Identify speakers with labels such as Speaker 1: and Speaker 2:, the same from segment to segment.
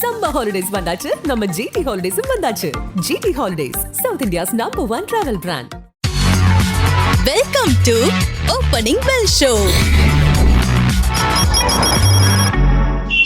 Speaker 1: Summer holidays வந்தாச்சு. நம்ம GT ஹாலிடேஸும் வந்தாச்சு. GT holidays South India's number one travel brand
Speaker 2: welcome to opening bell show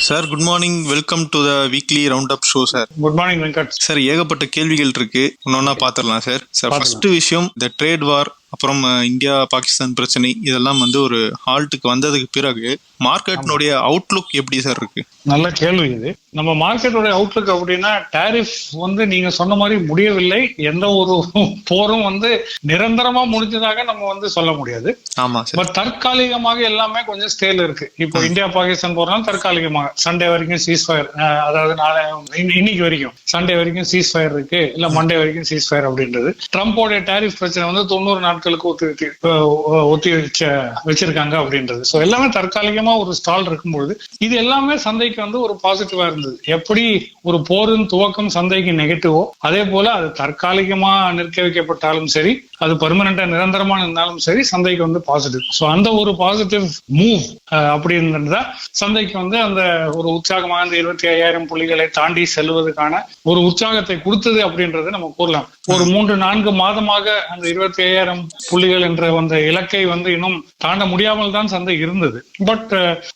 Speaker 3: sir good morning welcome to the weekly round up show sir
Speaker 4: good morning Venkat
Speaker 3: sir ஏகப்பட்ட கேள்விகள் இருக்கு. ஒன்னொன்னா பாத்திரலாம் sir sir first விஷயம் இந்த trade வார் அப்புறம் India Pakistan பிரச்சனை இதெல்லாம் வந்து ஒரு ஹால்ட்டுக்கு வந்ததுக்கு பிறகு மார்க்கெட்னுடைய அவுட்லுக் எப்படி சார் இருக்கு?
Speaker 4: நல்ல கேள்வி இது. நம்ம மார்க்கெட்டோட அவுட்லுக் அப்படின்னா டாரிஃப் வந்து நீங்க சொன்ன மாதிரி முடியவில்லை. எந்த ஒரு போரும் வந்து நிரந்தரமா முடிஞ்சதாக நம்ம வந்து சொல்ல முடியாது.
Speaker 3: ஆமா
Speaker 4: பட் தற்காலிகமாக எல்லாமே கொஞ்சம் ஸ்டேல் இருக்கு. இப்போ இந்தியா பாகிஸ்தான் போறனால தற்காலிகமாக. சண்டே வரைக்கும் சீஸ் ஃபயர் அதாவது நாளை இன்னி- இன்னைக்கு வரைக்கும். சண்டே வரைக்கும் சீஸ் ஃபயர் இருக்கு. இல்ல மண்டே வரைக்கும் சீஸ் ஃபயர் அப்படின்றது. ட்ரம்போட டாரிஃப் பிரச்சனை வந்து தொண்ணூறு நாட்களுக்கு ஒத்தி ஒத்தி வச்ச வச்சிருக்காங்க அப்படின்றது. ஸோ எல்லாமே தற்காலிகமா ஒரு ஸ்டால் இருக்கும்பொழுது இது எல்லாமே சந்தைக்கு வந்து ஒரு பாசிட்டிவா இருந்தது. எப்படி ஒரு போரின் துவக்கம் சந்தைக்கு நெகட்டிவோ அதே போல அது தற்காலிகமா நிற்க வைக்கப்பட்டாலும் சரி அது பர்மனண்டா நிரந்தரமா இருந்தாலும் சரி சந்தைக்கு வந்து பாசிட்டிவ் ஸோ அந்த ஒரு பாசிட்டிவ் மூவ் அப்படின்றதா சந்தைக்கு வந்து அந்த ஒரு உற்சாகமாக அந்த இருபத்தி ஐயாயிரம் புள்ளிகளை தாண்டி செல்வதற்கான ஒரு உற்சாகத்தை கொடுத்தது அப்படின்றத நம்ம கூறலாம். ஒரு மூன்று நான்கு மாதமாக அந்த இருபத்தி ஐயாயிரம் புள்ளிகள் என்ற அந்த இலக்கை வந்து இன்னும் தாண்ட முடியாமல் தான் சந்தை இருந்தது. But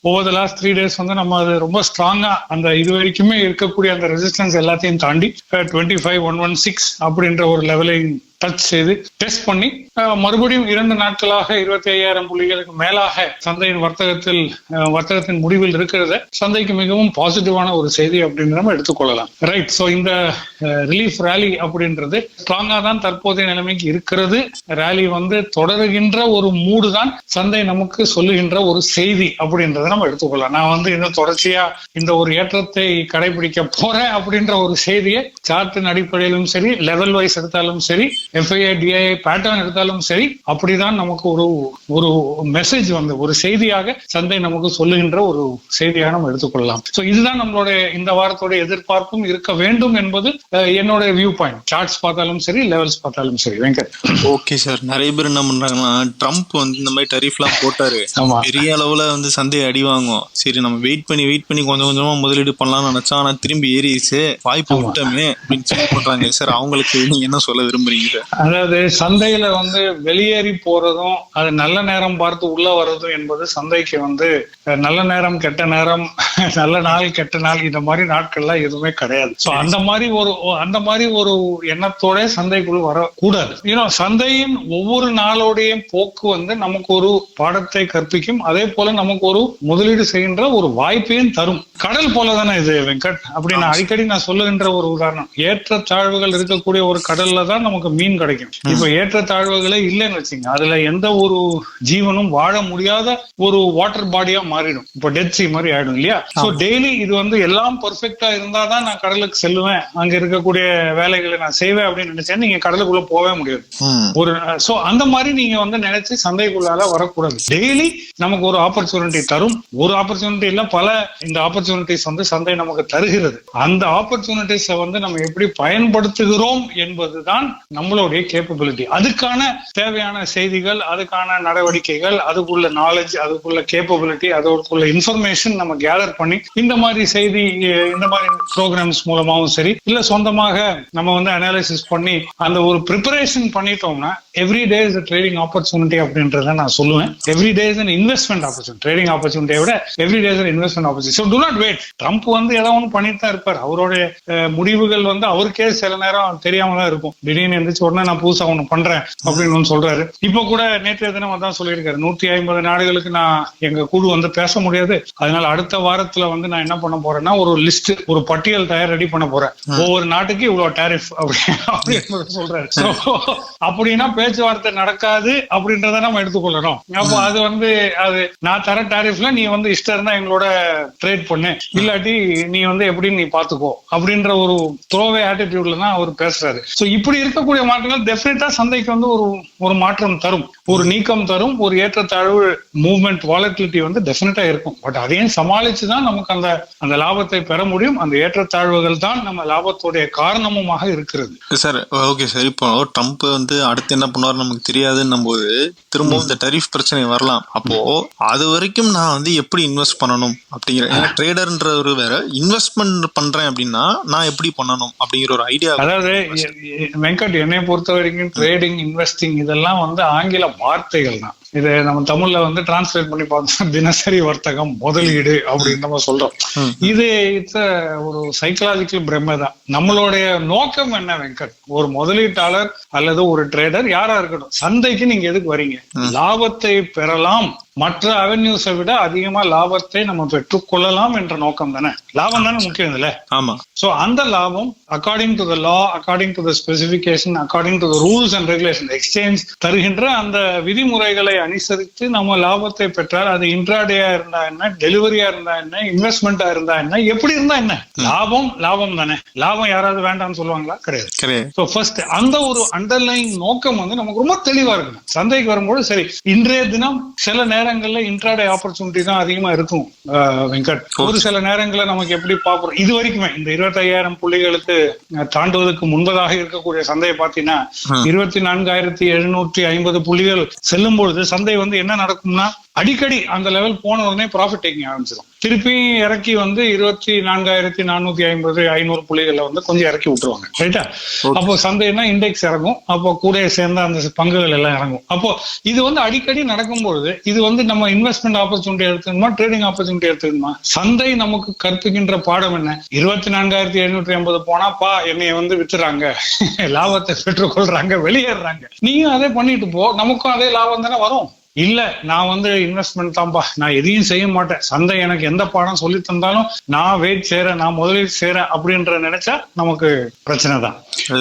Speaker 4: over the last three days வந்து நம்ம அது ரொம்ப ஸ்ட்ராங்கா அந்த இது வரைக்குமே இருக்கக்கூடிய அந்த ரெசிஸ்டன்ஸ் எல்லாத்தையும் தாண்டி twenty five one one six அப்படின்ற ஒரு லெவலை டச் செய்து டெஸ்ட் பண்ணி மறுபடியும் இரண்டு நாட்களாக இருபத்தி ஐயாயிரம் புள்ளிகளுக்கு மேலாக சந்தையின் வர்த்தகத்தில் வர்த்தகத்தின் முடிவில் இருக்கிறத சந்தைக்கு மிகவும் பாசிட்டிவான ஒரு செய்தி அப்படின்னு நம்ம எடுத்துக்கொள்ளலாம். ரைட் ஸோ இந்த ரிலீஃப் ரேலி அப்படின்றது ஸ்ட்ராங்கா தான் தற்போதைய நிலைமைக்கு இருக்கிறது. ரேலி வந்து தொடருகின்ற ஒரு மூடு தான் சந்தை நமக்கு சொல்லுகின்ற ஒரு செய்தி அப்படின்றத நம்ம எடுத்துக்கொள்ளலாம். நான் வந்து இந்த தொடர்ச்சியா இந்த ஒரு ஏற்றத்தை கடைபிடிக்க போறேன் அப்படின்ற ஒரு செய்தியை சார்ட்டின் அடிப்படையிலும் சரி லெவல் வைஸ் எடுத்தாலும் சரி எஃப்ஐஐ டிஐஐ பேட்டர்ன் எடுத்தாலும் சரி அப்படிதான் நமக்கு ஒரு ஒரு மெசேஜ் வந்து ஒரு செய்தியாக சந்தை நமக்கு சொல்லுகின்ற ஒரு செய்தியாக நம்ம எடுத்துக்கொள்ளலாம். சோ இதுதான் நம்மளோட இந்த வாரத்தோட எதிர்பார்ப்பும் இருக்க வேண்டும் என்பது என்னோட வியூ பாயிண்ட் சார்ட்ஸ் பார்த்தாலும் சரி லெவல்ஸ் பார்த்தாலும் சரி. வெங்கட்.
Speaker 3: ஓகே சார் நிறைய பேர் என்ன பண்றாங்கன்னா ட்ரம்ப் வந்து இந்த மாதிரி டரிஃப்லாம் போட்டாரு. பெரிய அளவுல வந்து சந்தை அடி வாங்கும் சரி நம்ம வெயிட் பண்ணி வெயிட் பண்ணி கொஞ்சம் கொஞ்சமா முதலீடு பண்ணலாம்னு நினைச்சா ஆனா திரும்பி ஏறிடுச்சு. வாய்ப்பு விட்டோமே அப்படின்னு சொல்லி பண்றாங்க சார் அவங்களுக்கு நீங்க என்ன சொல்ல விரும்புறீங்க
Speaker 4: அதாவது சந்தையில வந்து வெளியேறி போறதும் அது நல்ல நேரம் பார்த்து உள்ள வர்றதும் என்பது சந்தைக்கு வந்து நல்ல நேரம் கெட்ட நேரம் நல்ல நாள் கெட்ட நாள் இந்த மாதிரி நாட்கள்லாம் எதுவுமே கிடையாது. சோ அந்த மாதிரி ஒரு அந்த மாதிரி ஒரு எண்ணத்தோட சந்தைக்குள் வரக்கூடாது. ஏன்னா சந்தையின் ஒவ்வொரு நாளோடைய போக்கு வந்து நமக்கு ஒரு பாடத்தை கற்பிக்கும். அதே போல நமக்கு ஒரு முதலீடு செய்கின்ற ஒரு வாய்ப்பையும் தரும். கடல் போல தானே இது வெங்கட்? அப்படி நான் அடிக்கடி நான் சொல்லுகின்ற ஒரு உதாரணம். ஏற்ற தாழ்வுகள் இருக்கக்கூடிய ஒரு கடல்ல தான் நமக்கு மீன் கிடைக்கும். இப்ப ஏற்ற தாழ்வுகளே இல்லைன்னு வச்சுங்க. அதுல எந்த ஒரு ஜீவனும் வாழ முடியாத ஒரு வாட்டர் பாடியா மாறிடும். இப்போ டெட் சி மாதிரி ஆயிடும் இல்லையா? சோ டெய்லி இது வந்து எல்லாம் பெர்ஃபெக்டா இருந்தாதான் நான் கடலுக்கு செல்லுவேன். அங்க இருக்கக்கூடிய வேலைகளை நான் செய்வேன் அப்படின்னு நினைச்சேன் நீங்க கடலுக்குள்ள போகவே முடியாது. ஒரு சோ அந்த மாதிரி நீங்க வந்து நினைச்சு சந்தைக்குள்ளால வரக்கூடாது. டெய்லி நமக்கு ஒரு ஆப்பர்ச்சுனிட்டி தரும். ஒரு ஆப்பர்ச்சுனிட்டி இல்ல பல இந்த ஆப்பர்ச்சுனிட்டிஸ் வந்து சந்தை நமக்கு தருகிறது. அந்த ஆப்பர்ச்சுனிட்டிஸ வந்து நம்ம எப்படி பயன்படுத்துகிறோம் என்பதுதான் நம்மளுடைய கேப்பபிலிட்டி அதுக்கான தேவையான செய்திகள் அதுக்கான நடவடிக்கைகள் அதுக்குள்ள நாலேஜ் அதுக்குள்ள கேப்பபிலிட்டி அதுக்குள்ள இன்ஃபர்மேஷன் நம்ம கேதர் பண்ணி இந்த மாதிரி செய்தி இந்த மாதிரி ப்ரோக்ராம்ஸ் மூலமாகவும் சரி இல்ல சொந்தமாக நம்ம வந்து அனாலிசிஸ் பண்ணி அந்த ஒரு ப்ரிப்பரேஷன் பண்ணிட்டோம்னா every day is trading opportunity அப்படின்றத நான் சொல்லுவேன். Every day is investment opportunity trading ஆப்பர்ச்சுனிட்டியை விட every day is investment opportunity so do not wait Trump வந்து ஏதோ ஒன்று பண்ணிட்டு தான் இருப்பார். அவருடைய முடிவுகள் வந்து அவருக்கே சில நேரம் தெரியாம தான் இருக்கும். திடீர்னு எந்திரிச்சு உடனே நான் புதுசா ஒண்ணு பண்றேன் அப்படின்னு சொல்றாரு. இப்போ கூட நேற்றைய தினம் அதான் சொல்லியிருக்காரு. நூத்தி ஐம்பது நாடுகளுக்கு நான் எங்க குழு வந்து பேச முடியாது. அதனால அடுத்த வாரத்துல வந்து நான் என்ன பண்ண போறேன்னா ஒரு லிஸ்ட் ஒரு பட்டியல் தயார் ரெடி பண்ண போறேன். ஒவ்வொரு நாட்டுக்கு இவ்வளவு டேரிஃப் அப்படி அப்படின்னு சொல்றாரு. அப்படின்னா பேச்சுவார்த்தை நடக்காது அப்படின்றத நம்ம எடுத்துக்கொள்ளணும். அப்போ அது வந்து அது நான் தர டாரிஃப்ல நீ வந்து இஷ்டம் இருந்தா எங்களோட ட்ரேட் பண்ணு. இல்லாட்டி நீ வந்து எப்படி நீ பாத்துக்கோ. அப்படின்ற ஒரு த்ரோவே ஆட்டிடியூட்ல தான் அவர் பேசுறாரு. சோ இப்படி இருக்கக்கூடிய நாட்கள் டெஃபினட்டா சந்தைக்கு வந்து ஒரு ஒரு மாற்றம் தரும். ஒரு நீக்கம் தரும் ஒரு ஏற்றத்தாழ்வு மூவ்மெண்ட் வாலட்டிலிட்டி வந்து டெஃபினட்டா இருக்கும். பட் அதையும் சமாளிச்சு தான் நமக்கு அந்த அந்த லாபத்தை பெற முடியும். அந்த ஏற்றத்தாழ்வுகள் தான் நம்ம லாபத்துடைய காரணமுமாக இருக்கிறது.
Speaker 3: சார் ஓகே சார் இப்போ ட்ரம்ப் வந்து அடுத்து என்ன பண்ணுவார் நமக்கு தெரியாதுன்னும் போது திரும்பவும் இந்த டரிஃப் பிரச்சனை வரலாம். அப்போ அது வரைக்கும் நான் வந்து எப்படி இன்வெஸ்ட் பண்ணணும் அப்படிங்கிற ஏன்னா ட்ரேடர்ன்றவர் வேற இன்வெஸ்ட்மெண்ட் பண்றேன் அப்படின்னா நான் எப்படி பண்ணணும் அப்படிங்கிற ஒரு ஐடியா
Speaker 4: அதாவது வெங்கட் என்னை பொறுத்த வரைக்கும் ட்ரேடிங் இன்வெஸ்டிங் இதெல்லாம் வந்து ஆங்கில வார்த்தைகள் தான் இது நம்ம தமிழ்ல வந்து டிரான்ஸ்லேட் பண்ணி பார்த்தோம் தினசரி வர்த்தகம் முதலீடு அப்படின்னு நம்ம சொல்றோம். இது இட்ஸ் ஒரு சைக்கலாஜிக்கல் பிரம்மை தான். நம்மளுடைய நோக்கம் என்ன வெங்கட்? ஒரு முதலீட்டாளர் அல்லது ஒரு ட்ரேடர் யாரா இருக்கட்டும் சந்தைக்கு நீங்க எதுக்கு வரீங்க? லாபத்தை பெறலாம். மற்ற அவென்யூஸை விட அதிகமா லாபத்தை நம்ம பெற்றுக்கொள்ளலாம் என்ற நோக்கம் தானே? லாபம் தானே முக்கியம் இதுல?
Speaker 3: ஆமா.
Speaker 4: சோ அந்த லாபம் according to the law according to the specification according to the rules and regulation exchange தருகின்ற அந்த விதிமுறைகளை அனுசரித்து நம்ம லாபத்தை பெற்றால் அது இன்ட்ராடேயா இருந்தா என்ன டெலிவரியா இருந்தா என்ன இன்வெஸ்ட்மெண்டா இருந்தா என்ன எப்படி இருந்தா என்ன? லாபம் லாபம் தானே. லாபம் யாராவது வேண்டாம்னு சொல்லுவாங்களா? கிடையாது.
Speaker 3: கிடையாது.
Speaker 4: ஸோ ஃபர்ஸ்ட் அந்த ஒரு அண்டர்லைன் நோக்கம் வந்து நமக்கு ரொம்ப தெளிவா இருக்கணும். சந்தைக்கு வரும்போது சரி இன்றைய தினம் சில நேரங்கள்ல இன்ட்ராடே ஆப்பர்ச்சுனிட்டி தான் அதிகமா இருக்கும். வெங்கட். ஒரு சில நேரங்கள்ல நமக்கு எப்படி பார்ப்போம் இது வரைக்குமே இந்த இருபத்தையாயிரம் புள்ளிகளுக்கு தாண்டுவதற்கு முன்பதாக இருக்கக்கூடிய சந்தையை பார்த்தீங்கன்னா இருபத்தி நான்காயிரத்தி எழுநூற்றி ஐம்பது புள்ளிகள் செல்லும் பொழுது சந்தை வந்து என்ன நடக்கும்னா அடிக்கடி அந்த லெவல் போன உடனே ப்ராஃபிட் டேக்கிங் ஆரம்பிச்சிடும் திருப்பி இறக்கி வந்து இருபத்தி நான்காயிரத்தி நானூத்தி ஐம்பது ஐநூறு புள்ளிகளை வந்து கொஞ்சம் இறக்கி விட்டுருவாங்க. ரைட்டா அப்போ சந்தைன்னா இண்டெக்ஸ் இறங்கும். அப்போ கூட சேர்ந்த அந்த பங்குகள் எல்லாம் இறங்கும். அப்போ இது வந்து அடிக்கடி நடக்கும்பொழுது இது வந்து நம்ம இன்வெஸ்ட்மெண்ட் ஆப்பர்ச்சுனிட்டி எடுத்துக்கணுமா ட்ரேடிங் ஆப்பர்ச்சுனிட்டி எடுத்துக்கணுமா? சந்தை நமக்கு கற்பிக்கின்ற பாடம் என்ன? இருபத்தி நான்காயிரத்தி எழுநூற்றி ஐம்பது போனா பா என்னைய வந்து வித்துறாங்க. லாபத்தை பெற்றுக்கொள்றாங்க வெளியேறாங்க நீயும் அதே பண்ணிட்டு போ. நமக்கும் அதே லாபம் தானே வரும். இல்ல நான் வந்து இன்வெஸ்ட்மெண்ட் தான்ப்பா நான் எதையும் செய்ய மாட்டேன். சந்தை எனக்கு எந்த பாடம் சொல்லி தந்தாலும் நான் வெயிட் செய்றேன் நான் முதலீடு செய்றேன் அப்படின்ற நினைச்சா நமக்கு பிரச்சனை தான்.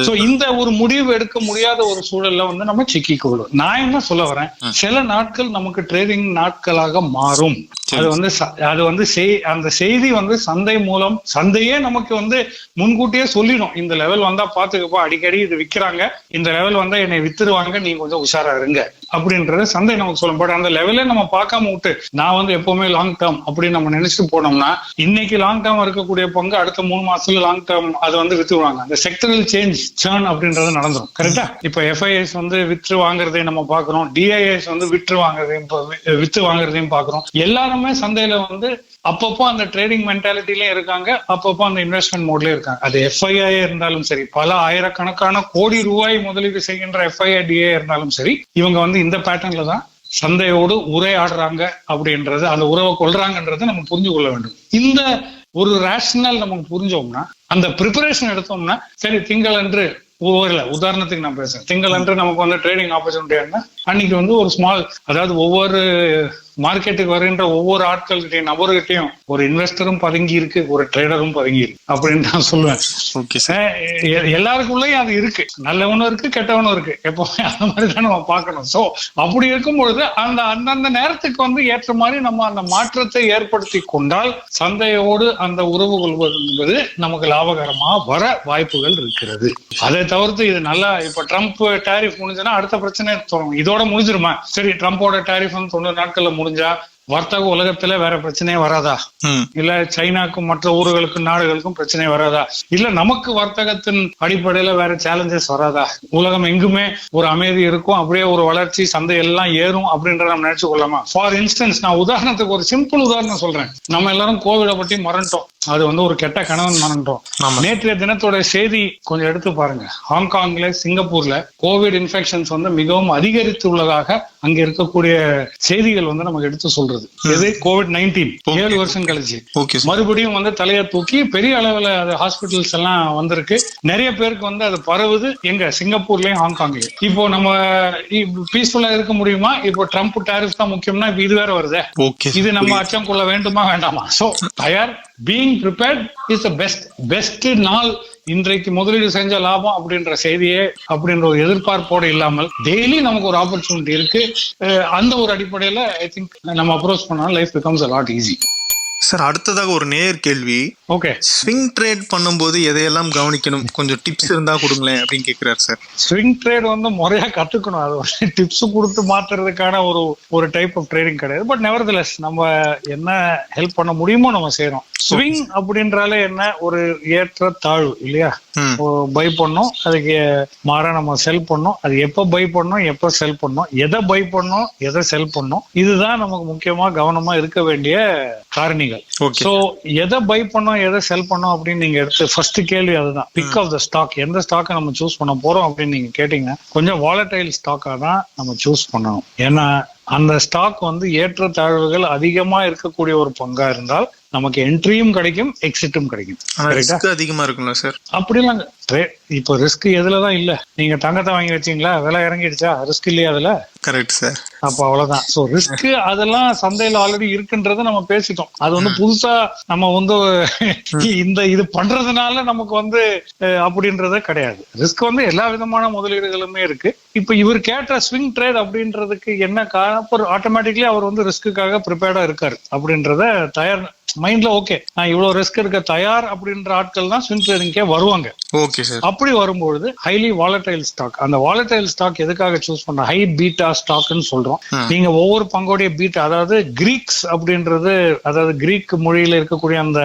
Speaker 4: சோ இந்த ஒரு முடிவு எடுக்க முடியாத ஒரு சூழல்ல வந்து நம்ம சிக்கிக் கொள்ளும் நான் என்ன சொல்ல வரேன்? சில நாட்கள் நமக்கு ட்ரேடிங் நாட்களாக மாறும். அது வந்து அது வந்து செய்- அந்த செய்தி வந்து சந்தை மூலம் சந்தையே நமக்கு வந்து முன்கூட்டியே சொல்லிடும். இந்த லெவல் வந்தா பாத்துக்கப்பா அடிக்கடி இது விக்கிறாங்க. இந்த லெவல் வந்தா என்னை வித்துருவாங்க நீங்க கொஞ்சம் உஷாரா இருங்க. அப்படின்றது சந்தை நமக்கு சொல்லும். பட் அந்த லெவலே நம்ம பார்க்காம விட்டு நான் வந்து எப்பவுமே லாங் டேர்ம் அப்படின்னு நம்ம நினைச்சிட்டு போனோம்னா இன்னைக்கு லாங் டேர்ம் இருக்கக்கூடிய பங்கு அடுத்த மூணு மாசத்துல லாங் டேர்ம் அது வந்து வித்துருவாங்க. அந்த செக்டரல் சேஞ்ச் சேர்ன் அப்படின்றது நடந்துரும். கரெக்டா இப்ப எஃப்ஐஎஸ் வந்து விற்று வாங்குறதையும் நம்ம பாக்குறோம் டிஐஎஸ் வந்து விற்று வாங்குறதையும் வித்து வாங்குறதையும் பாக்குறோம் எல்லாருமே சந்தையில வந்து அப்பப்போ அந்த ட்ரேடிங் மென்டாலிட்டிலயும் இருக்காங்க அப்பப்போ அந்த இன்வெஸ்ட்மெண்ட் மோட்லயும் இருக்காங்க. அது எஃப்ஐஐ இருந்தாலும் சரி பல ஆயிரக்கணக்கான கோடி ரூபாய் முதலீடு செய்கின்ற எஃப்ஐஐ டிஏ இருந்தாலும் சரி இவங்க வந்து இந்த பேட்டர்ன்ல தான் சந்தையோடு உரையாடுறாங்க அப்படின்றது அந்த உறவை கொள்றாங்கன்றதை நம்ம புரிஞ்சு கொள்ள வேண்டும். இந்த ஒரு ரேஷனல் நமக்கு புரிஞ்சோம்னா அந்த ப்ரிப்பரேஷன் எடுத்தோம்னா சரி திங்களன்று ஒவ்வொரு உதாரணத்துக்கு நான் பேசுறேன். திங்களன்று நமக்கு வந்து ட்ரேடிங் ஆப்பர்ச்சுனிட்டி அன்னைக்கு வந்து ஒரு ஸ்மால் அதாவது ஒவ்வொரு மார்க்கெட்டுக்கு வருகின்ற ஒவ்வொரு ஆட்கள்கிட்டையும் நபர்கிட்டையும் ஒரு இன்வெஸ்டரும் பதுங்கி இருக்கு ஒரு ட்ரேடரும் பதுங்கி இருக்கு அப்படின்னு நான் சொல்லுவேன்.
Speaker 3: ஓகே சார்
Speaker 4: எல்லாருக்குள்ளயும் அது இருக்கு. நல்லவனும் இருக்கு கெட்டவனும் இருக்கு. எப்பவுமே அந்த மாதிரி தான் நம்ம பார்க்கணும். சோ அப்படி இருக்கும் பொழுது அந்த அந்தந்த நேரத்துக்கு வந்து ஏற்ற மாதிரி நம்ம அந்த மாற்றத்தை ஏற்படுத்தி கொண்டால் சந்தையோடு அந்த உறவு கொள்வது என்பது நமக்கு லாபகரமா வர வாய்ப்புகள் இருக்கிறது. அதை தவிர்த்து இது நல்லா இப்ப ட்ரம்ப் டாரிஃப் முடிஞ்சுன்னா அடுத்த பிரச்சனை தொடங்கும். இதோட முடிஞ்சிருமா? சரி ட்ரம்போட டாரிஃப் வந்து தொண்ணூறு நாட்கள்ல முடிஞ்சா வர்த்தக உலகத்துல வேற பிரச்சனையே வராதா? இல்ல சைனாக்கும் மற்ற ஊர்களுக்கும் நாடுகளுக்கும் பிரச்சனை வராதா? இல்ல நமக்கு வர்த்தகத்தின் அடிப்படையில வேற சேலஞ்சஸ் வராதா? உலகம் எங்குமே ஒரு அமைதி இருக்கும் அப்படியே ஒரு வளர்ச்சி சந்தை எல்லாம் ஏறும் அப்படின்றத நம்ம நினைச்சு கொள்ளலாமா ஃபார் இன்ஸ்டன்ஸ் நான் உதாரணத்துக்கு ஒரு சிம்பிள் உதாரணம் சொல்றேன். நம்ம எல்லாரும் கோவிட பற்றி மறந்துட்டோம். அது வந்து ஒரு கெட்ட கனவு மறந்துட்டோம்.
Speaker 3: ஆமா.
Speaker 4: நேற்றைய தினத்தோட செய்தி கொஞ்சம் எடுத்து பாருங்க. ஹாங்காங்ல சிங்கப்பூர்ல கோவிட் இன்ஃபெக்ஷன்ஸ் வந்து மிகவும் அதிகரித்து உள்ளதாக அங்க இருக்கக்கூடிய செய்திகள் வந்து நமக்கு எடுத்து சொல்றது. இது கோவிட் நைன்டீன் ஏழு வருஷம் கழிச்சு. மறுபடியும் வந்து தலையை தூக்கி பெரிய அளவுல அது ஹாஸ்பிட்டல்ஸ் எல்லாம் வந்திருக்கு. நிறைய பேருக்கு வந்து அது பரவுது எங்க? சிங்கப்பூர்லயும் ஹாங்காங்லயும். இப்போ நம்ம பீஸ்ஃபுல்லா இருக்க முடியுமா? இப்போ ட்ரம்ப் டாரிஃப் தான் முக்கியம்னா இப்ப இது வேற வருதே. இது நம்ம அச்சம் கொள்ள வேண்டுமா வேண்டாமா? சோ தயார் being prepared is the best best நாள் இன்றைக்கு முதலீடு செஞ்ச லாபம் அப்படின்ற செய்தியே அப்படின்ற ஒரு எதிர்பார்ப்போடு இல்லாமல் டெய்லி நமக்கு ஒரு ஆப்பர்ச்சுனிட்டி இருக்கு. அந்த ஒரு அடிப்படையில ஐ திங்க் நம்ம அப்ரோச் பண்ணால் life becomes a lot easy
Speaker 3: sir அடுத்ததாக ஒரு நேர் கேள்வி.
Speaker 4: ஓகே.
Speaker 3: ஸ்விங் ட்ரேட் பண்ணும்போது எதையெல்லாம் கவனிக்கணும்? கொஞ்சம் டிப்ஸ் இருந்தா கொடுங்களேன் அப்படின்னு கேக்குறாரு சார்.
Speaker 4: ஸ்விங் ட்ரேட் வந்து முறையா கத்துக்கணும். அது வந்து டிப்ஸ் கொடுத்து மாத்துறதுக்கான ஒரு ஒரு டைப் ஆஃப் ட்ரேடிங் கிடையாது. பட் நெவர்தலெஸ் நம்ம என்ன ஹெல்ப் பண்ண முடியுமோ நம்ம செய்யறோம். ஸ்விங் அப்படின்றாலே என்ன? ஒரு ஏற்ற தாழ்வு இல்லையா. பை பண்ணோம் அதுக்கு மாறா நம்ம செல் பண்ணோம். அது எப்ப பை பண்ணோம் எப்ப செல் பண்ணோம் எதை பை பண்ணோம் எதை செல் பண்ணோம் இதுதான் நமக்கு முக்கியமா கவனமா இருக்க வேண்டிய காரணிகள்
Speaker 3: ஓகே
Speaker 4: சோ எதை பை பண்ணோம் எதை செல் பண்ணோம் அப்படின்னு நீங்க எடுத்து ஃபர்ஸ்ட் கேள்வி அதுதான். பிக் ஆஃப் த ஸ்டாக் எந்த ஸ்டாக்கை நம்ம சூஸ் பண்ண போறோம் அப்படின்னு நீங்க கேட்டீங்கன்னா கொஞ்சம் வாலடைல் ஸ்டாக்கா தான் நம்ம சூஸ் பண்ணணும். ஏன்னா அந்த ஸ்டாக் வந்து ஏற்ற தாழ்வுகள் அதிகமா இருக்கக்கூடிய ஒரு பங்கா இருந்தால் நமக்கு என்ட்ரியும் கிடைக்கும் எக்ஸிட்டும் கிடைக்கும்.
Speaker 3: அதிகமா இருக்கும்ல சார்
Speaker 4: அப்படிலாம் ரே- இப்போ ரிஸ்க் எதுலதான் இல்ல. நீங்க தங்கத்தை வாங்கி வச்சீங்களா? விலை இறங்கிடுச்சா? ரிஸ்க் இல்லையா அதுல?
Speaker 3: கரெக்ட் சார்
Speaker 4: அப்ப அவ்வளவுதான். சோ ரிஸ்க் அதெல்லாம் சந்தையில ஆல்ரெடி இருக்குன்றத நம்ம பேசிட்டோம். அது வந்து புதுசா நம்ம வந்து இந்த இது பண்றதுனால நமக்கு வந்து அப்படின்றதே கிடையாது. ரிஸ்க் வந்து எல்லா விதமான முதலீடுகளுமே இருக்கு. இப்ப இவர் கேட்ட ஸ்விங் ட்ரேட் அப்படின்றதுக்கு என்ன காரணம்? ஆட்டோமேட்டிக்லி அவர் வந்து ரிஸ்க்குக்காக ப்ரிப்பேர்டா இருக்காரு. அப்படின்றத தயார் மைண்ட்ல ஓகே நான் இவ்வளவு ரிஸ்க் எடுக்க தயார் அப்படின்ற ஆட்கள் தான் ஸ்விங் ட்ரேடிங்கே வருவாங்க.
Speaker 3: ஓகே சார்
Speaker 4: அப்படி வரும்பொழுது ஹைலி வாலடைல் ஸ்டாக் அந்த வாலடைல் ஸ்டாக் எதுக்காக சூஸ் பண்ற ஹை பீட்டா ஸ்டாக்னு சொல்றோம். நீங்க ஒவ்வொரு பங்கோடைய பீட்டா அதாவது கிரீக்ஸ் அப்படின்றது அதாவது கிரீக் மொழியில இருக்கக்கூடிய அந்த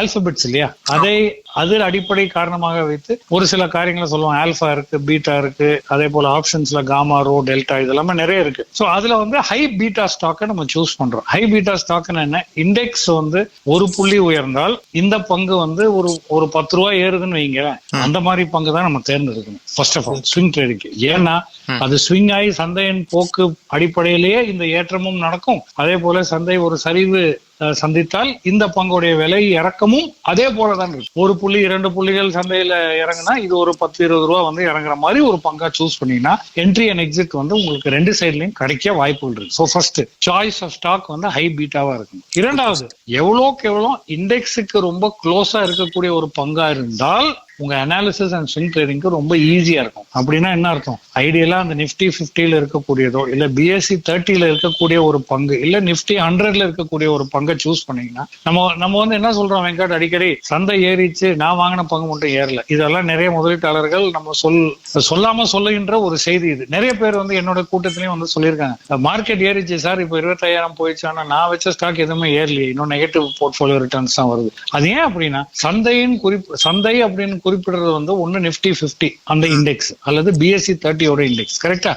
Speaker 4: ஆல்பபெட்ஸ் இல்லையா? அதை அது அடிப்படை காரணமாக வைத்து ஒரு சில காரியங்களை சொல்லுவோம் ஆல்பா இருக்கு பீட்டா இருக்கு அதே போல ஆப்ஷன்ஸ்ல காமா ரோ டெல்டா இதெல்லாமே நிறைய இருக்கு. சோ அதுல வந்து ஹை பீட்டா ஸ்டாக்கை நம்ம சூஸ் பண்றோம். ஹை பீட்டா ஸ்டாக்னு என்ன? இண்டெக்ஸ் வந்து ஒரு புள்ளி உயர்ந்தால் இந்த பங்கு வந்து ஒரு ஒரு பத்து ரூபாய் ஏறுதுன்னு வைங்க அந்த மாதிரி பங்கு தான் நம்ம தேர்ந்தெடுக்கணும். ஃபர்ஸ்ட் ஆஃப் ஆல் ஸ்விங் ட்ரேடிங்க்கு ஏன்னா அது ஸ்விங் ஆகி சந்தையின் போக்கு அடிப்படையிலேயே இந்த ஏற்றமும் நடக்கும். அதே போல சந்தை ஒரு சரிவு சந்தித்தால் இந்த பங்குடைய விலை இறக்கமும் அதே போலதான் இருக்கு ஒரு புள்ளி இரண்டு புள்ளிகள் சந்தையில இறங்குனா இது ஒரு பத்து இருபது ரூபா வந்து இறங்குற மாதிரி ஒரு பங்கா சூஸ் பண்ணீங்கன்னா என்ட்ரி அண்ட் எக்ஸிட் வந்து உங்களுக்கு ரெண்டு சைட்லயும் கிடைக்க வாய்ப்புகள் இருக்கு. So first choice of stock வந்து ஹை பீட்டாவா இருக்கும். இரண்டாவது எவ்வளோக்கு எவ்வளோ இண்டெக்ஸுக்கு ரொம்ப க்ளோஸா இருக்கக்கூடிய ஒரு பங்கா இருந்தால் உங்க அனாலிசிஸ் அண்ட் ஸ்விங் ட்ரேடிங்க்கு ரொம்ப ஈஸியா இருக்கும். அப்படின்னா என்ன அர்த்தம்? ஐடியலா அந்த நிஃப்டி பிப்டியில இருக்கக்கூடியதோ இல்ல பிஎஸ்சி தேர்ட்டில இருக்கக்கூடிய ஒரு பங்கு இல்ல நிஃப்டி ஹண்ட்ரட்ல இருக்கக்கூடிய ஒரு பங்கை சூஸ் பண்ணீங்கன்னா நம்ம நம்ம வந்து என்ன சொல்றோம் வெங்கட்? அடிக்கடி சந்தை ஏறிச்சு நான் வாங்கின பங்கு மட்டும் ஏறல. இதெல்லாம் நிறைய முதலீட்டாளர்கள் நம்ம சொல் சொல்லாம சொல்லுகின்ற ஒரு செய்தி இது. நிறைய பேர் வந்து என்னோட கூட்டத்திலயும் வந்து சொல்லியிருக்காங்க. மார்க்கெட் ஏறிச்சு சார் இப்போ இருபத்தாயிரம் போயிடுச்சு. ஆனா நான் வச்ச ஸ்டாக் எதுவுமே ஏறலையே. இன்னும் நெகட்டிவ் போர்ட்ஃபோலியோ ரிட்டர்ன்ஸ் தான் வருது. அது ஏன் அப்படின்னா சந்தையின் குறிப்பு சந்தை அப்படின்னு குறிப்பிடுறது வந்து ஒன்னு நிஃப்டி 50 அந்த இண்டெக்ஸ் அல்லது பிஎஸ்சி தேர்ட்டியோட இண்டெக்ஸ் கரெக்டா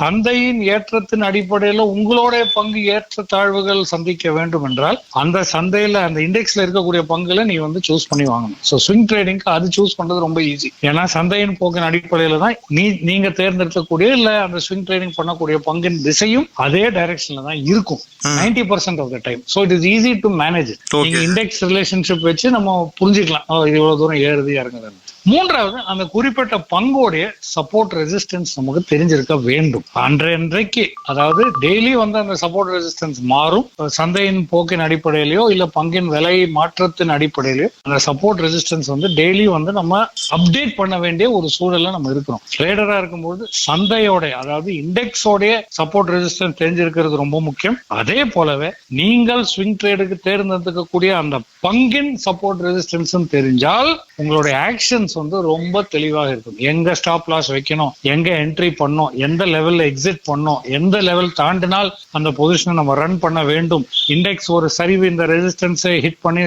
Speaker 4: சந்தையின் ஏற்றத்தின் அடிப்படையில உங்களுடைய பங்கு ஏற்ற தாழ்வுகள் சந்திக்க வேண்டும் என்றால் அந்த சந்தையில அந்த இண்டெக்ஸ்ல இருக்கக்கூடிய பங்குல நீ வந்து சூஸ் பண்ணி வாங்கணும். சோ ஸ்விங் ட்ரேடிங்க்கு அது சூஸ் பண்றது ரொம்ப ஈஸி ஏன்னா சந்தையின் போக்கின் அடிப்படையில தான் நீ நீங்க தேர்ந்தெடுக்கக்கூடிய இல்ல அந்த ஸ்விங் ட்ரேடிங் பண்ணக்கூடிய பங்கின் திசையும் அதே டைரக்ஷன்ல தான் இருக்கும். Ninety percent of the time so it is easy to
Speaker 3: manage.
Speaker 4: நீங்க இண்டெக்ஸ் ரிலேஷன்ஷிப் வச்சு நம்ம புரிஞ்சுக்கலாம். இது இவ்வளவு தூரம் ஏறுது இறங்குதுன்னு மூன்றாவது அந்த குறிப்பிட்ட பங்கோடைய சப்போர்ட் ரெசிஸ்டன்ஸ் நமக்கு தெரிஞ்சிருக்க வேண்டும். அன்றைக்கு அதாவது டெய்லி வந்து அந்த சப்போர்ட் ரெசிஸ்டன்ஸ் மாறும். சந்தையின் போக்கின் அடிப்படையிலயோ இல்ல பங்கின் விலை மாற்றத்தின் அடிப்படையிலயோ அந்த சப்போர்ட் ரெசிஸ்டன்ஸ் வந்து டெய்லி வந்து நம்ம அப்டேட் பண்ண வேண்டிய ஒரு சூழல்ல நம்ம இருக்கிறோம். ட்ரேடரா இருக்கும்போது சந்தையோட அதாவது இண்டெக்ஸோடைய சப்போர்ட் ரெசிஸ்டன்ஸ் தெரிஞ்சிருக்கிறது ரொம்ப முக்கியம். அதே போலவே நீங்கள் ஸ்விங் ட்ரேடுக்கு தேர்ந்தெடுக்கக்கூடிய அந்த பங்கின் சப்போர்ட் ரெசிஸ்டன்ஸும் தெரிஞ்சால் உங்களுடைய ஆக்ஷன்ஸ் வந்து ரொம்ப தெளிவாக இருக்கும். எங்க ஸ்டாப் லாஸ் வைக்கணும் எங்க என்ட்ரி பண்ணும் எந்த லெவல்ல எக்ஸிட் பண்ணும் எந்த லெவல் தாண்டினால் அந்த பொசிஷனை நம்ம ரன் பண்ண வேண்டும். இண்டெக்ஸ் ஒரு சரிவு இந்த ரெசிஸ்டன்ஸை ஹிட் பண்ணி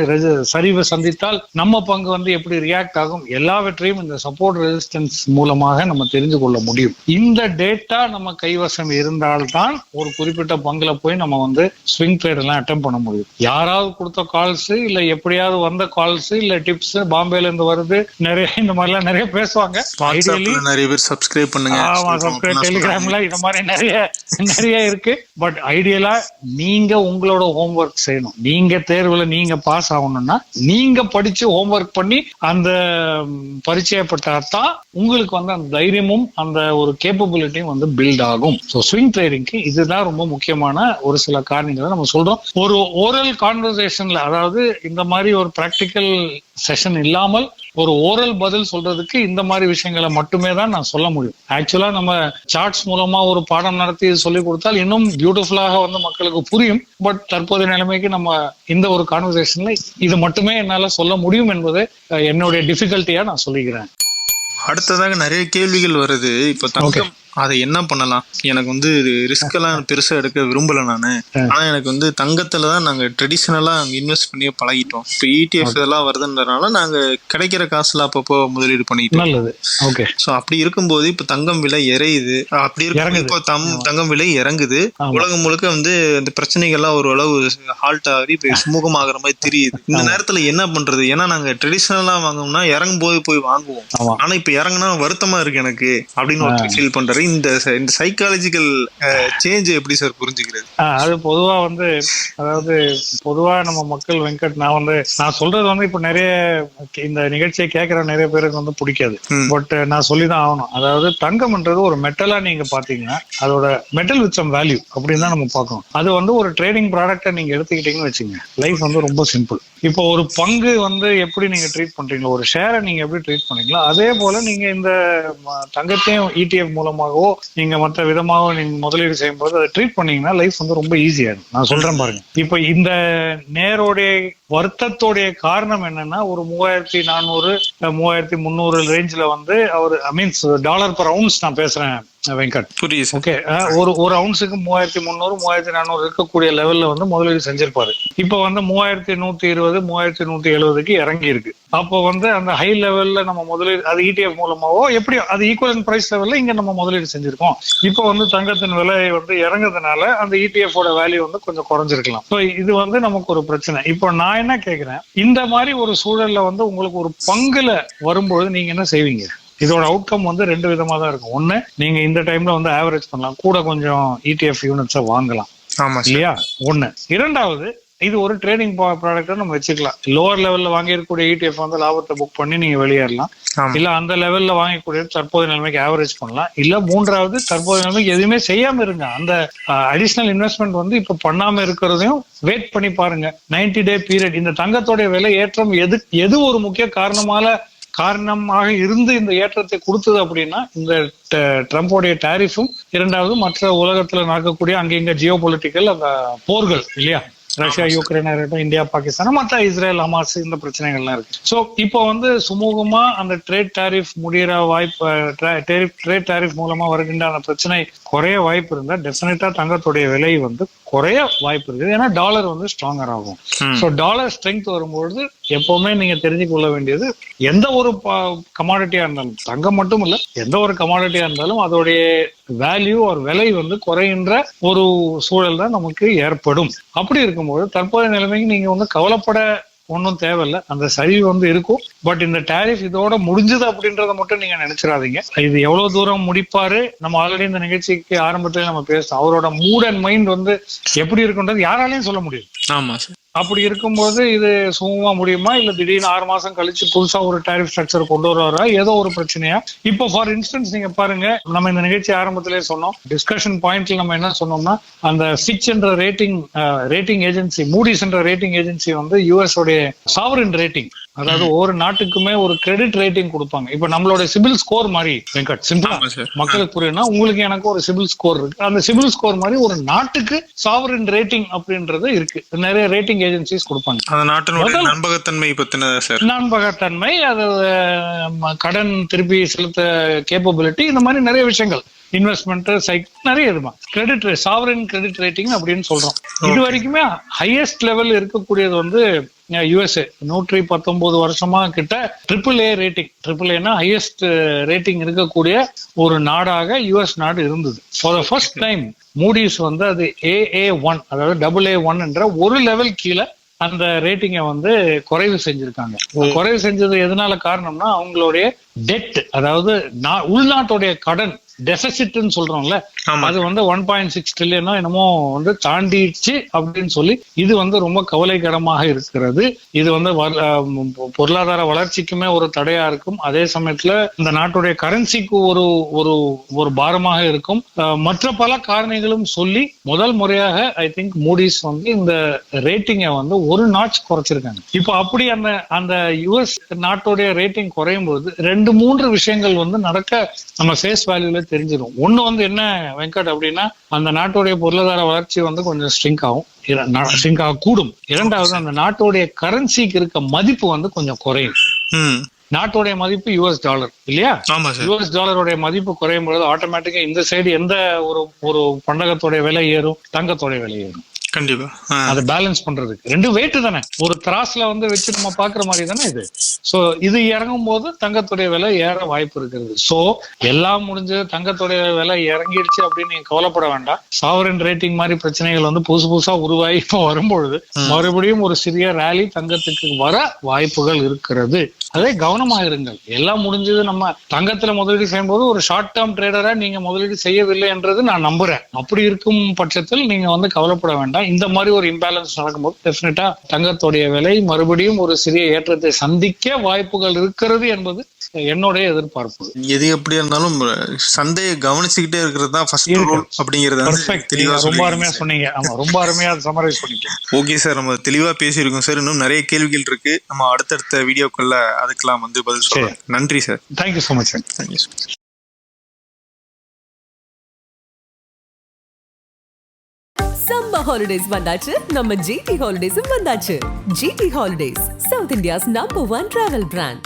Speaker 4: சரிவை சந்தித்தால் நம்ம பங்கு வந்து எப்படி ரியாக்ட் ஆகும்? எல்லாவற்றையும் இந்த சப்போர்ட் ரெசிஸ்டன்ஸ் மூலமாக நம்ம தெரிஞ்சு கொள்ள முடியும். இந்த டேட்டா நம்ம கைவசம் இருந்தால்தான் ஒரு குறிப்பிட்ட பங்குல போய் நம்ம வந்து ஸ்விங் ட்ரேட் எல்லாம் அட்டம் பண்ண முடியும். யாராவது கொடுத்த கால்ஸ் இல்ல எப்படியாவது வந்த கால்ஸ் இல்ல டிப்ஸ் பாம்பேல இருந்து வருது நிறைய இந்த மாதிரி எல்லாம் நிறைய பேசுவாங்க.
Speaker 3: நிறைய பேர் சப்ஸ்கிரைப் பண்ணுங்க.
Speaker 4: ஆமா சப்ஸ்கிரைப் டெலிகிராம்ல இந்த மாதிரி நிறைய நிறைய இருக்கு. பட் ஐடியலா நீங்க உங்களோட ஹோம்ஒர்க் செய்யணும். நீங்க தேர்வுல நீங்க பாஸ் ஆகணும்னா நீங்க படிச்சு ஹோம்ஒர்க் பண்ணி அந்த பரிச்சயப்பட்டாதான் உங்களுக்கு வந்து அந்த தைரியமும் அந்த ஒரு கேப்பபிலிட்டியும் வந்து பில்ட் ஆகும். ஸோ ஸ்விங் ட்ரேடிங்க்கு இதுதான் ரொம்ப முக்கியமான ஒரு சில காரணங்களை நம்ம சொல்றோம். ஒரு ஓரல் கான்வர்சேஷன்ல அதாவது இந்த மாதிரி ஒரு ப்ராக்டிக்கல் செஷன் இல்லாமல் ஒரு ஓரல் பதில் சொல்றதுக்கு இந்த மாதிரி விஷயங்களை மட்டுமே தான் நான் சொல்ல முடியும். ஆக்சுவலா நம்ம சார்ட்ஸ் மூலமா ஒரு பாடம் நடத்தி சொல்லி கொடுத்தால் இன்னும் பியூட்டிஃபுல்லாக வந்து மக்களுக்கு புரியும். பட் தற்போதைய நிலைமைக்கு நம்ம இந்த ஒரு கான்வர்சேஷன்ல இது மட்டுமே என்னால சொல்ல முடியும் என்பது என்னுடைய டிஃபிகல்ட்டியா நான் சொல்லிக்கிறேன்.
Speaker 3: அடுத்ததாக நிறைய கேள்விகள் வருது. இப்ப தங்கம் அதை என்ன பண்ணலாம்? எனக்கு வந்து ரிஸ்க் எல்லாம் பெருசா எடுக்க விரும்பல நானு. ஆனா எனக்கு வந்து தங்கத்துல தான் நாங்க ட்ரெடிஷனலா இன்வெஸ்ட் பண்ணியே பழகிட்டோம். இப்போ இடிஎஃப் இதெல்லாம் வருதுன்றதுனால நாங்க கிடைக்கிற காசுல அப்பப்போ முதலீடு பண்ணிட்டோம்.
Speaker 4: நல்லது. ஓகே.
Speaker 3: சோ அப்படி இருக்கும்போது இப்ப தங்கம் விலை இறையுது அப்படி இருக்கும்
Speaker 4: இறங்குது.
Speaker 3: இப்போ தம் தங்கம் விலை இறங்குது. உலகம் முழுக்க வந்து இந்த பிரச்சனைகள்லாம் ஓரளவு ஹால்ட் ஆகி இப்ப சுமூகமாகற மாதிரி தெரியுது. இந்த நேரத்துல என்ன பண்றது? ஏன்னா நாங்க ட்ரெடிஷனலா வாங்கணும்னா இறங்கும் போது போய் வாங்குவோம். ஆனா இப்ப இறங்குனா வருத்தமா இருக்கு எனக்கு. அப்படின்னு ஒருத்தர் ஃபீல் பண்றாரு. இந்த இந்த சைக்காலஜிக்கல் சேஞ்ச் எப்படி சார் புரிஞ்சுக்கிறது?
Speaker 4: அது பொதுவா வந்து அதாவது பொதுவா நம்ம மக்கள் வெங்கட் நான் வந்து நான் சொல்றது வந்து இப்ப நிறைய இந்த நிகழ்ச்சியை கேட்கிற நிறைய பேருக்கு வந்து பிடிக்காது. பட் நான் சொல்லிதான் ஆகணும். அதாவது தங்கம்ன்றது ஒரு மெட்டலா நீங்க பாத்தீங்கன்னா அதோட மெட்டல் வித் சம் வேல்யூ அப்படின்னு தான் நம்ம பார்க்கணும். அது வந்து ஒரு ட்ரேடிங் ப்ராடக்ட்டை நீங்க எடுத்துக்கிட்டீங்கன்னு வச்சுங்க. லைஃப் வந்து ரொம்ப சிம்பிள் இப்போ ஒரு பங்கு வந்து எப்படி நீங்க ட்ரீட் பண்றீங்களோ ஒரு ஷேரை நீங்க எப்படி ட்ரீட் பண்றீங்களோ அதே போல நீங்க இந்த தங்கத்தையும் இடிஎஃப் மூலமாகவோ நீங்க மற்ற விதமாக நீங்க முதலீடு செய்யும்போது அதை ட்ரீட் பண்ணீங்கன்னா லைஃப் வந்து ரொம்ப ஈஸியா இருக்கும் நான் சொல்றேன் பாருங்க. இப்போ இந்த நேரோடைய வருத்தத்தோடைய காரணம் என்னன்னா ஒரு மூவாயிரத்தி நானூறு மூவாயிரத்தி முந்நூறு ரேஞ்சில் வந்து அவர் மீன்ஸ் டாலர் பர் அவுன்ஸ் நான் பேசுறேன் வெங்கட்.
Speaker 3: புரியுது
Speaker 4: ஓகே ஒரு ஒரு அவுன்ஸுக்கு மூவாயிரத்தி முந்நூறு மூவாயிரத்தி நானூறு இருக்கக்கூடிய லெவல்ல வந்து முதலீடு செஞ்சிருப்பாரு. இப்போ வந்து மூவாயிரத்தி நூத்தி இருபது மூவாயிரத்தி நூத்தி எழுபதுக்கு இறங்கி இருக்கு அப்போ வந்து அந்த ஹை லெவல்ல நம்ம முதலீடு அது இடிஎஃப் மூலமாவோ எப்படி அது ஈக்குவல் பிரைஸ் லெவல்ல இங்க நம்ம முதலீடு செஞ்சிருக்கோம். இப்போ வந்து தங்கத்தின் விலை வந்து இறங்குறதுனால அந்த இடிஎஃப் ஓட வேல்யூ வந்து கொஞ்சம் குறைஞ்சிருக்கலாம். ஸோ இது வந்து நமக்கு ஒரு பிரச்சனை. இப்போ நான் என்ன கேட்கிறேன் இந்த மாதிரி ஒரு சூழல்ல வந்து உங்களுக்கு ஒரு பங்குல வரும்பொழுது நீங்க என்ன செய்வீங்க? இதோட அவுட்கம் வந்து ரெண்டு விதமா தான் இருக்கும். ஒண்ணு நீங்க இந்த டைம்ல வந்து ஆவரேஜ் பண்ணலாம். கூட கொஞ்சம் E இடிஎஃப் யூனிட்ஸை வாங்கலாம்.
Speaker 3: ஆமா
Speaker 4: இல்லையா? ஒண்ணு. இரண்டாவது இது ஒரு ட்ரேடிங் ப்ராடக்ட் நம்ம வச்சுக்கலாம். லோவர் லெவல்ல வாங்கியிருக்கக்கூடிய இடிஎஃப் வந்து லாபத்தை புக் பண்ணி நீங்க வெளியேறலாம். இல்ல அந்த லெவல்ல வாங்கக்கூடிய தற்போதைய நிலைமைக்கு ஆவரேஜ் பண்ணலாம். இல்ல மூன்றாவது தற்போதைய நிலைமைக்கு எதுவுமே செய்யாம இருங்க. அந்த அடிஷனல் இன்வெஸ்ட்மெண்ட் வந்து இப்ப பண்ணாம இருக்கிறதையும் வெயிட் பண்ணி பாருங்க. 90 டே பீரியட் இந்த தங்கத்தோடைய விலை ஏற்றம் எது எது ஒரு முக்கிய காரணமால காரணமாக இருந்து இந்த ஏற்றத்தை கொடுத்தது அப்படின்னா இந்த ட்ரம்போடைய டாரிஃபும் இரண்டாவது மற்ற உலகத்துல நடக்கக்கூடிய அங்கங்க ஜியோ பொலிட்டிக்கல் அந்த போர்கள் இல்லையா? ரஷ்யா யுக்ரைன் இந்தியா பாகிஸ்தான் மற்ற இஸ்ரேல் ஹமாஸ் இந்த பிரச்சனைகள்லாம் இருக்கு. சோ இப்போ வந்து சுமூகமா அந்த ட்ரேட் டாரிஃப் முடிகிற வாய்ப்பு ட்ரேட் டாரிஃப் மூலமா வருகின்ற அந்த பிரச்சனை குறைய வாய்ப்பு இருந்தா டெஃபினட்டா தங்கத்துடைய விலை வந்து குறைய வாய்ப்பு இருக்குது. ஏன்னா டாலர் வந்து ஸ்ட்ராங்கர் ஆகும். ஸோ டாலர் ஸ்ட்ரென்த் வரும்பொழுது எப்பவுமே நீங்க தெரிஞ்சு கொள்ள வேண்டியது எந்த ஒரு கமாடிட்டியா இருந்தாலும் தங்கம் மட்டும் இல்ல எந்த ஒரு கமாடிட்டியா இருந்தாலும் அதோடைய வேல்யூ ஒரு விலை வந்து குறைகின்ற ஒரு சூழல் தான் நமக்கு ஏற்படும். அப்படி இருக்கும்போது தற்போதைய நிலைமைக்கு நீங்க வந்து கவலைப்பட ஒன்றும் தேவையில்ல. அந்த சரிவு வந்து இருக்கும். பட் இந்த டேரிஃப் இதோட முடிஞ்சது அப்படின்றத மட்டும் நீங்க நினைச்சிடாதீங்க. இது எவ்வளவு தூரம் முடிப்பாரு? நம்ம ஆல்ரெடி இந்த நிகழ்ச்சிக்கு ஆரம்பத்துல நம்ம பேசணும் அவரோட மூட் அண்ட் மைண்ட் வந்து எப்படி இருக்குன்றது யாராலையும் சொல்ல முடியும்
Speaker 3: ஆமா சார்
Speaker 4: அப்படி இருக்கும்போது இது சுமூகமா முடியுமா? இல்ல திடீர்னு ஆறு மாசம் கழிச்சு புதுசா ஒரு டேரிஃப் ஸ்ட்ரக்சர் கொண்டு வருவாரா ஏதோ ஒரு பிரச்சனையா? இப்போ ஃபார் இன்ஸ்டன்ஸ் நீங்க பாருங்க நம்ம இந்த நிகழ்ச்சி ஆரம்பத்திலே சொன்னோம். டிஸ்கஷன் பாயிண்ட்ல நம்ம என்ன சொன்னோம்னா அந்த ஃபிச் என்ற ரேட்டிங் ரேட்டிங் ஏஜென்சி மூடிஸ் என்ற ரேட்டிங் ஏஜென்சி வந்து யூஎஸ் உடைய சாவரின் ரேட்டிங் அதாவது ஒவ்வொரு நாட்டுக்குமே ஒரு கிரெடிட் ரேட்டிங் கொடுப்பாங்க. இப்போ நம்மளோட சிபில் ஸ்கோர் மாதிரி வெங்கட் சிம்பிளா? மக்களுக்கு புரியும்னா உங்களுக்கு எனக்கு ஒரு சிபில் ஸ்கோர் இருக்கு. அந்த சிபில் ஸ்கோர் மாதிரி ஒரு நாட்டுக்கு சாவரின் ரேட்டிங் அப்படின்றது இருக்கு. நிறைய ரேட்டிங் ஏஜென்சிஸ் கொடுப்பாங்க.
Speaker 3: அந்த நாட்டினுடைய நம்பகத்தன்மை பத்தினதா சார்
Speaker 4: நம்பகத்தன்மை அது கடன் திருப்பி செலுத்த கேப்பபிலிட்டி இந்த மாதிரி நிறைய விஷயங்கள். இன்வெஸ்ட்மெண்ட் சைக் நிறைய இதுமா கிரெடிட் சாவரின் கிரெடிட் ரேட்டிங் அப்படின்னு சொல்றோம். இது வரைக்குமே ஹையஸ்ட் லெவல் இருக்கக்கூடியது வந்து யுஎஸ்ஏ நூற்றி பத்தொன்பது வருஷமா கிட்ட ட்ரிபிள் ஏ ரேட்டிங் ட்ரிபிள் ஏனா ஹையஸ்ட் ரேட்டிங் இருக்கக்கூடிய ஒரு நாடாக யுஎஸ் நாடு இருந்தது. For the first time Moody's வந்து அது ஏஏ ஒன் அதாவது டபுள் ஏ ஒன் என்ற ஒரு லெவல் கீழே அந்த ரேட்டிங்கை வந்து குறைவு செஞ்சிருக்காங்க. குறைவு செஞ்சது எதனால காரணம்னா அவங்களுடைய டெட் அதாவது உள்நாட்டுடைய கடன் டெபிசிட்னு சொல்றோம்ல. அது வந்து ஒன் பாயிண்ட் சிக்ஸ் ட்ரில்லியனோ என்னமோ வந்து தாண்டிடுச்சு அப்படின்னு சொல்லி இது வந்து ரொம்ப கவலைக்கிடமாக இருக்கிறது. இது வந்து பொருளாதார வளர்ச்சிக்குமே ஒரு தடையா இருக்கும். அதே சமயத்துல இந்த நாட்டுடைய கரன்சிக்கு ஒரு ஒரு ஒரு பாரமாக இருக்கும். மற்ற பல காரணிகளும் சொல்லி முதல் முறையாக ஐ திங்க் மூடிஸ் வந்து இந்த ரேட்டிங்கை வந்து ஒரு நாட்ச் குறைச்சிருக்காங்க. இப்போ அப்படி அந்த அந்த யுஎஸ் நாட்டுடைய ரேட்டிங் குறையும் போது ரெண்டு மூன்று விஷயங்கள் வந்து நடக்க நம்ம ஃபேஸ் வேல்யூல தெரிஞ்சிடும். ஒண்ணு வந்து என்ன வெங்கட் அப்படின்னா அந்த நாட்டுடைய பொருளாதார வளர்ச்சி வந்து கொஞ்சம் ஸ்ட்ரிங்க் ஆகும். ஸ்ட்ரிங்க் ஆக கூடும் இரண்டாவது அந்த நாட்டுடைய கரன்சிக்கு இருக்க மதிப்பு வந்து கொஞ்சம் குறையும். நாட்டுடைய மதிப்பு யுஎஸ் டாலர் இல்லையா? யுஎஸ் டாலருடைய மதிப்பு குறையும் பொழுது ஆட்டோமேட்டிக்கா இந்த சைடு எந்த ஒரு ஒரு பண்டகத்தோடைய விலை ஏறும் தங்கத்தோடைய விலை ஏறும்.
Speaker 3: கண்டிப்பா.
Speaker 4: அதை பேலன்ஸ் பண்றதுக்கு. ரெண்டு வெயிட் தானே. ஒரு திராஸ்ல வந்து வச்சு நம்ம பாக்குற மாதிரி தானே இது? சோ இது இறங்கும் போது தங்கத்துடைய விலை ஏற வாய்ப்பு இருக்கிறது. சோ எல்லாம் முடிஞ்சு தங்கத்துடைய விலை இறங்கிடுச்சு அப்படின்னு நீங்க கவலைப்பட வேண்டாம். சாவரன் ரேட்டிங் மாதிரி பிரச்சனைகள் வந்து புதுசு புதுசா உருவாகி இப்போ வரும்பொழுது மறுபடியும் ஒரு சிறிய ரேலி தங்கத்துக்கு வர வாய்ப்புகள் இருக்கிறது. அதே கவனமா இருங்கள். எல்லாம் முடிஞ்சது நம்ம தங்கத்துல முதலீடு செய்யும்போது ஒரு ஷார்ட் டேர்ம் ட்ரேடரா நீங்க முதலீடு செய்யவில்லை என்றது நான் நம்புறேன். அப்படி இருக்கும் பட்சத்தில் நீங்க வந்து கவலைப்பட வேண்டாம். இந்த மாதிரி ஒரு இம்பேலன்ஸ் நடக்கும்போது டெஃபினட்டா தங்கத்துடைய விலை மறுபடியும் ஒரு சிறிய ஏற்றத்தை சந்திக்க வாய்ப்புகள் இருக்கிறது என்பது என்னுடைய எதிர்பார்ப்பு.
Speaker 3: எது எப்படி இருந்தாலும் சந்தையை கவனிச்சுக்கிட்டே இருக்கிறது தான் ஃபர்ஸ்ட். ரூல் அப்படிங்கறது தெளிவா
Speaker 4: ரொம்ப அருமையா சொன்னீங்க. ஆமா ரொம்ப அருமையா சமரைஸ் பண்ணிட்டீங்க.
Speaker 3: ஓகே சார் நம்ம தெளிவா பேசியிருக்கோம் சார் இன்னும் நிறைய கேள்விகள் இருக்கு. நம்ம அடுத்தடுத்த வீடியோக்குள்ள அதுக்கெல்லாம் வந்து பதில் சொல்லலாம் நன்றி sir
Speaker 4: thank you so
Speaker 3: much
Speaker 1: thank you summer holidays வந்தாச்சு. நம்ம ஜிடி ஹாலிடேஸும் வந்தாச்சு. GT holidays South India's number one travel brand